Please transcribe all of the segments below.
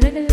เรื่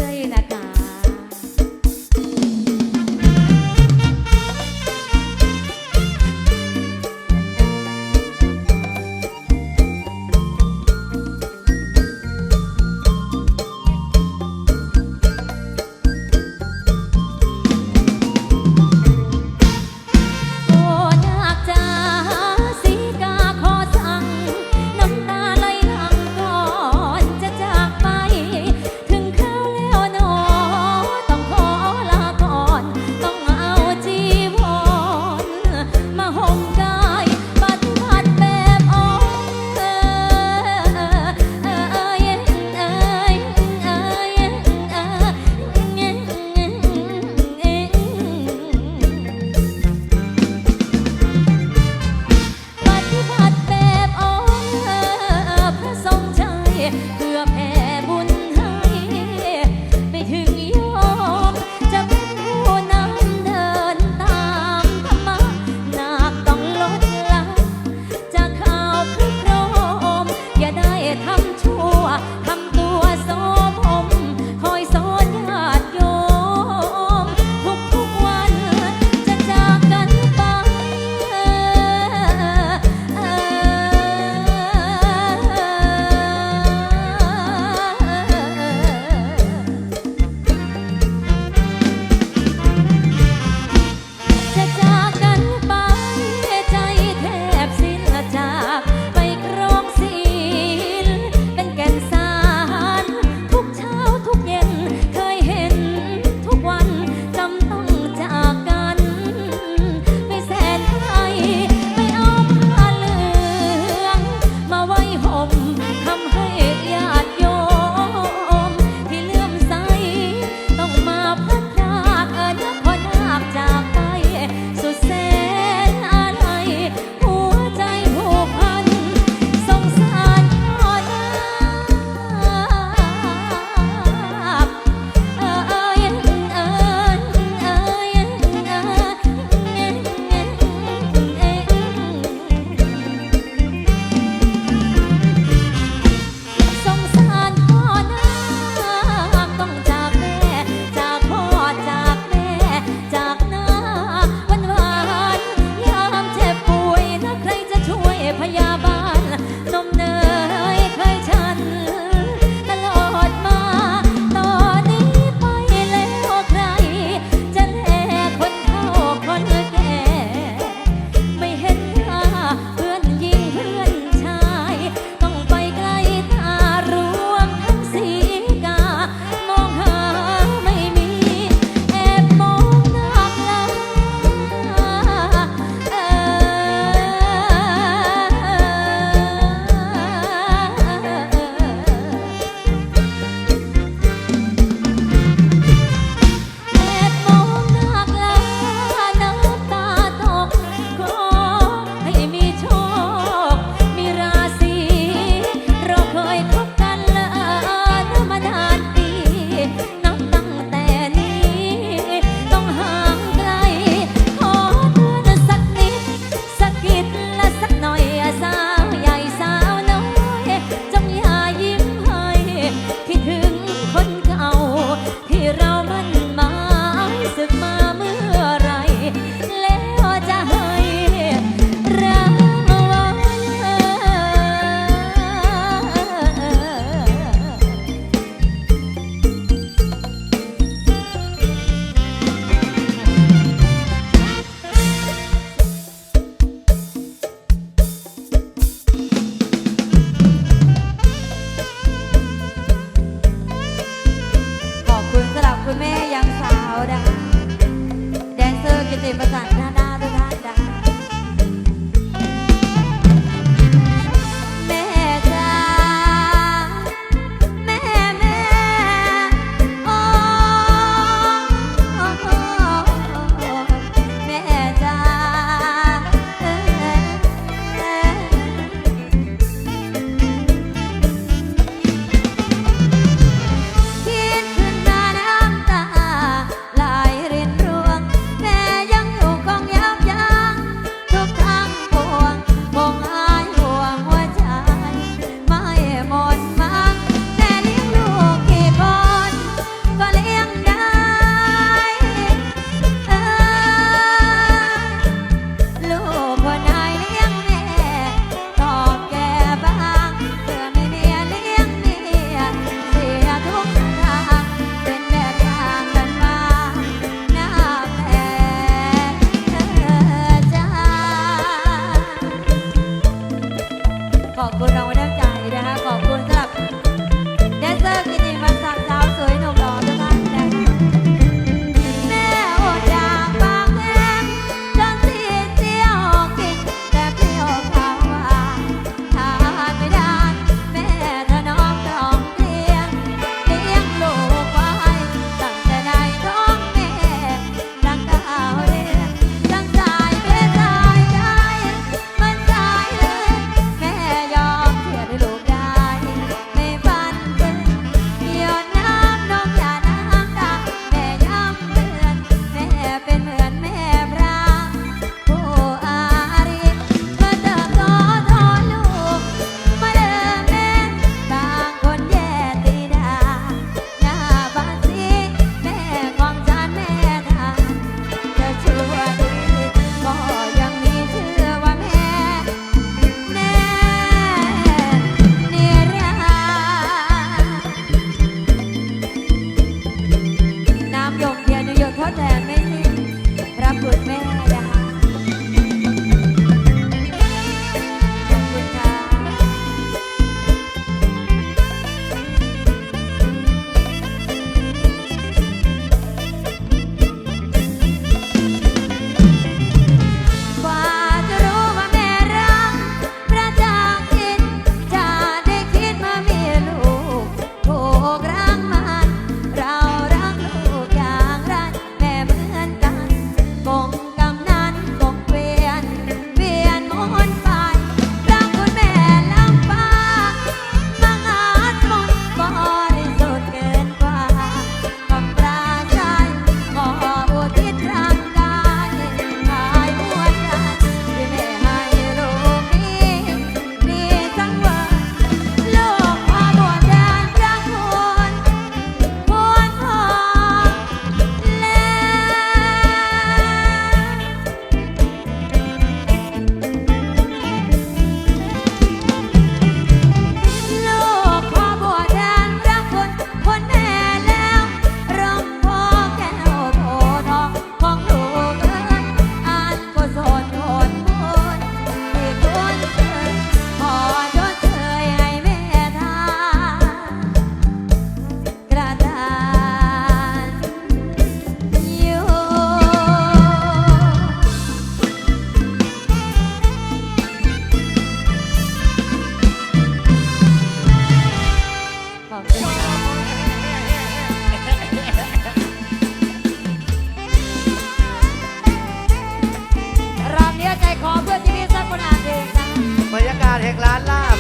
งร้านลาบ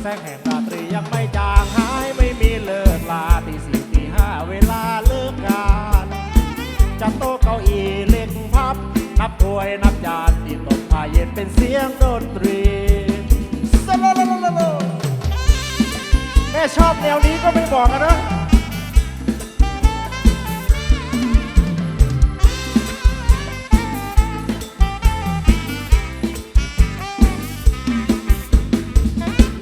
แสงแห่งราตรียังไม่จางหายไม่มีเลิกลาตีสี่ตีห้าเวลาเลิกงานจัดโต๊ะเก้าอี้เล็กพับ นับถ้วยนับจานตีตกพาเย็นเป็นเสียงดนตรีแม่ชอบแนวนี้ก็ไม่บอกกันนะ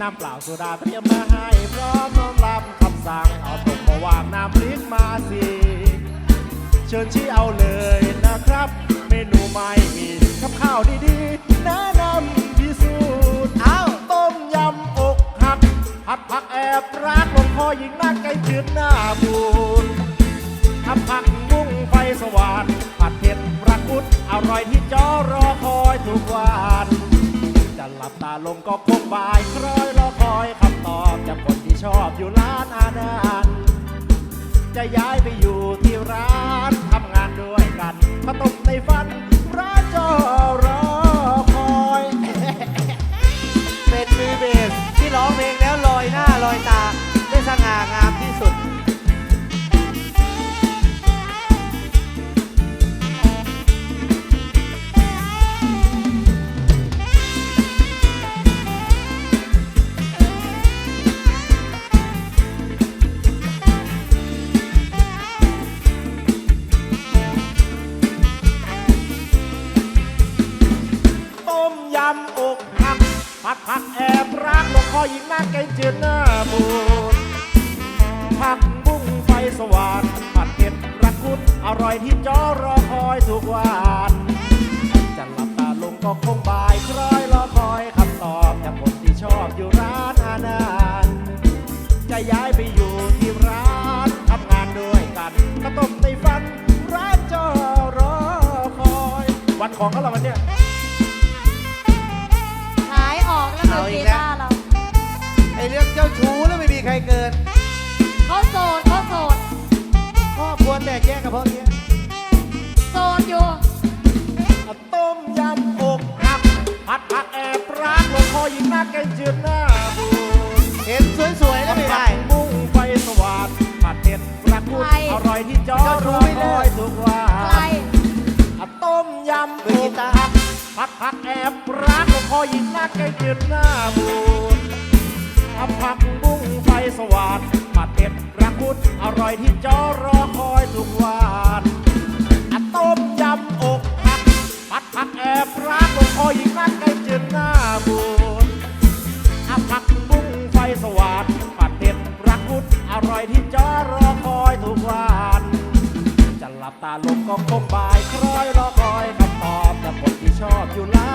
น้ำเปล่าโซดาเตรียมมาให้พร้อมน้อมรับคำสั่งเอาตกมาวางน้ำพริกมาสิเชิญชี้เอาเลยนะครับ เมนูไม่มีกับข้าวดีๆแนะนำพิสูจน์เอาต้มยำอกหักผัดผักแอบรักลงพ่อหญิงนักไก่จืดหน้าบูนทำผักบุ้งไฟสว่านผัดเผ็ดปลากุดอร่อยที่จอรอคอยทุกวัน จะหลับตาลงก็คงบ่ายคล้อยรอคอยคำตอบจากคนที่ชอบอยู่ร้านอาหารจะย้ายไปอยู่ที่ร้านทำงานด้วยกันมาตกในฝันร้านจอรอ กหลวงพ่อหญิงนั่งไก่เจือนหน้าบูดผักบุ้งไฟสว่านผัดเผ็ดรักุดอร่อยที่จอรอคอยทุกวันจะหลับตาลงก็คงบ่ายคล้อยรอคอยคำตอบจากคนที่ชอบอยู่ร้านอาหารจะย้ายไปอยู่ที่ร้านทำงานด้วยกันข้าวต้มในฝันร้านจอรอคอย วันของเขาละวันเนี้ย เกินเขาโสดเขาโสดครอบครัวแตกแยกกับเพราะเนี้ยโสดอยู่ต้มยำอกหักผัดผักแอบรักหลวงพ่อหญิงนักแกงจืดหน้าบูดเห็นสวยๆแล้วไม่ได้มุ้งไฟสว่างผัดเผ็ดรักกุดอร่อยที่จอรอคอยทุกวัใครนต้มยำอกหักผัดผักแอบรักหลวงพ่อหญิงนักแกงจืดหน้าบูด ทำผักบุ้งไฟสว่านผัดเผ็ดรักุดอร่อยที่จอรอคอยทุกวันอะต้มยำอกหักผัดผักแอบรักหลวงพ่อหญิงนักไก่จืดหน้าบูนอะผักบุ้งไฟสว่านผัดเผ็ดรักุดอร่อยที่จอรอคอยทุกวันจะหลับตาลงก็คงบ่ายคล้อยรอคอยคำตอบจากคนที่ชอบอยู่ร้าน